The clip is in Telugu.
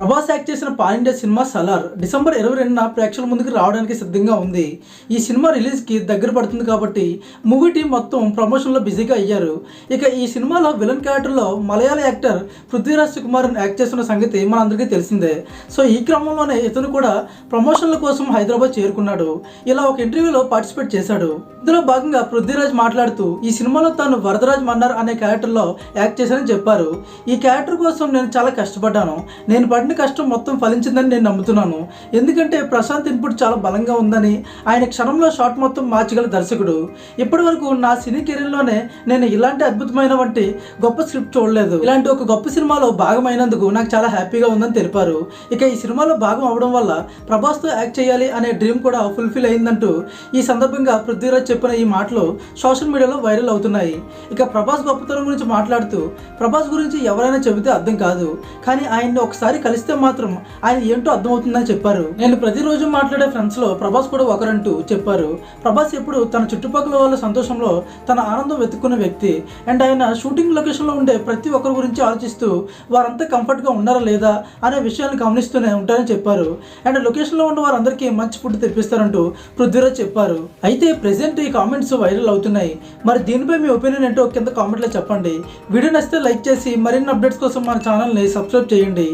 ప్రభాస్ యాక్ట్ చేసిన pan India cinema Salaar December ఇరవై రెండున ప్రేక్షకుల ముందుకు రావడానికి సిద్ధంగా ఉంది. ఈ సినిమా రిలీజ్కి దగ్గర పడుతుంది కాబట్టి మూవీ టీం మొత్తం ప్రమోషన్లో బిజీగా అయ్యారు. ఇక ఈ సినిమాలో విలన్ క్యారెక్టర్లో మలయాళ యాక్టర్ పృథ్వీరాజ్ సుకుమార్ యాక్ట్ చేస్తున్న సంగతి మనందరికీ తెలిసిందే. సో ఈ క్రమంలోనే ఇతను కూడా ప్రమోషన్ల కోసం హైదరాబాద్ చేరుకున్నాడు. ఇలా ఒక ఇంటర్వ్యూలో పార్టిసిపేట్ చేశాడు. ఇందులో భాగంగా పృథ్వీరాజ్ మాట్లాడుతూ ఈ సినిమాలో తాను వరదరాజ్ మన్నార్ అనే క్యారెక్టర్లో యాక్ట్ చేశానని చెప్పారు. ఈ క్యారెక్టర్ కోసం నేను చాలా కష్టపడ్డాను. నేను పడిన కష్టం మొత్తం ఫలించిందని నేను నమ్ముతున్నాను. ఎందుకంటే ప్రశాంత్ ఇన్పుట్ చాలా బలంగా ఉందని ఆయన క్షణంలో షాట్ మొత్తం మార్చగల దర్శకుడు. ఇప్పటి వరకు నా సినీ కెరీర్లోనే నేను ఇలాంటి అద్భుతమైన వంటి గొప్ప స్క్రిప్ట్ చూడలేదు. ఇలాంటి ఒక గొప్ప సినిమాలో భాగమైనందుకు నాకు చాలా హ్యాపీగా ఉందని తెలిపారు. ఇక ఈ సినిమాలో భాగం అవడం వల్ల ప్రభాస్తో యాక్ట్ చేయాలి అనే డ్రీమ్ కూడా ఫుల్ఫిల్ అయిందంటూ ఈ సందర్భంగా పృథ్వీరాజ్ చెప్పిన ఈ మాటలు సోషల్ మీడియాలో వైరల్ అవుతున్నాయి. ఇక ప్రభాస్ గొప్పతనం గురించి మాట్లాడుతూ ప్రభాస్ గురించి ఎవరైనా చెబితే అర్థం కాదు. కానీ ఆయన్ని ఒకసారి కలిసి కలిస్తే మాత్రం ఆయన ఏంటో అర్థమవుతుందని చెప్పారు. నేను ప్రతిరోజు మాట్లాడే ఫ్రెండ్స్లో ప్రభాస్ కూడా ఒకరంటూ చెప్పారు. ప్రభాస్ ఎప్పుడు తన చుట్టుపక్కల వాళ్ళ సంతోషంలో తన ఆనందం వెతుక్కున్న వ్యక్తి. అండ్ ఆయన షూటింగ్ లొకేషన్లో ఉండే ప్రతి ఒక్కరి గురించి ఆలోచిస్తూ వారంతా కంఫర్ట్గా ఉన్నారా లేదా అనే విషయాన్ని గమనిస్తూనే ఉంటారని చెప్పారు. అండ్ లొకేషన్లో ఉన్న వారందరికీ మంచి ఫుడ్ తెప్పిస్తారంటూ పృథ్వీరాజ్ చెప్పారు. అయితే ప్రెసెంట్ ఈ కామెంట్స్ వైరల్ అవుతున్నాయి. మరి దీనిపై మీ ఒపీనియన్ ఏంటో కింద కామెంట్లో చెప్పండి. వీడియో నచ్చితే లైక్ చేసి మరిన్ని అప్డేట్స్ కోసం మన ఛానల్ని సబ్స్క్రైబ్ చేయండి.